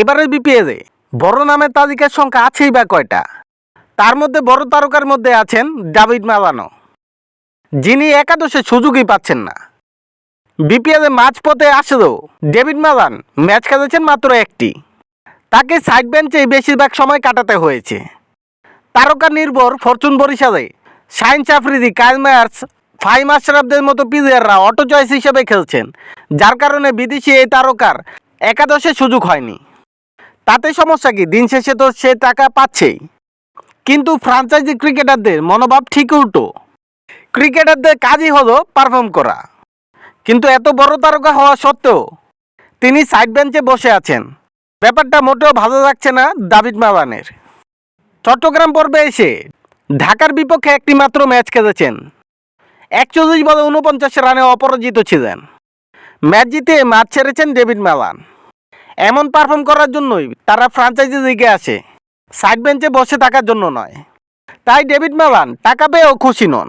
এবারের বিপিএলে বড় নামের তালিকার সংখ্যা আছেই বা কয়টা? তার মধ্যে বড় তারকার মধ্যে আছেন ডাভিড মালানো। যিনি একাদশে সুযোগই পাচ্ছেন না। বিপিএলে মাঝপথে আসলেও ডেভিড মালান ম্যাচ খেলেছেন মাত্র একটি। তাকে সাইড বেঞ্চেই বেশিরভাগ সময় কাটাতে হয়েছে। তারকা নির্ভর ফরচুন বরিশালে শাইন চাফরিদি কাইল মায়ার্স, ফাইম আশরাফদের মতো প্লেয়াররা অটো চয়েস হিসেবে খেলছেন। যার কারণে বিদেশি এই তারকার একাদশে সুযোগ হয়নি। তাতে সমস্যা কি? দিন শেষে তো সে টাকা পাচ্ছেই। কিন্তু ফ্রাঞ্চাইজি ক্রিকেটারদের মনোভাব ঠিক উল্টো। ক্রিকেটারদের কাজই হলো পারফর্ম করা। কিন্তু এত বড় তারকা হওয়া সত্ত্বেও তিনি সাইড বেঞ্চে বসে আছেন। ব্যাপারটা মোটেও ভালো লাগছে না দাভিদ মালানের। চট্টগ্রাম পর্বে এসে ঢাকার বিপক্ষে একটি মাত্র ম্যাচ খেলেছেন। একচল্লিশ বলে উনপঞ্চাশ রানে অপরাজিত ছিলেন। ম্যাচ জিতে মাঠ ছেড়েছেন ডেভিড মালান। এমন পারফর্ম করার জন্যই তারা ফ্রাঞ্চাইজি দিকে আসে সাইড বেঞ্চে বসে থাকার জন্য নয়। তাই ডেভিড মালান টাকা পেয়েও খুশি নন।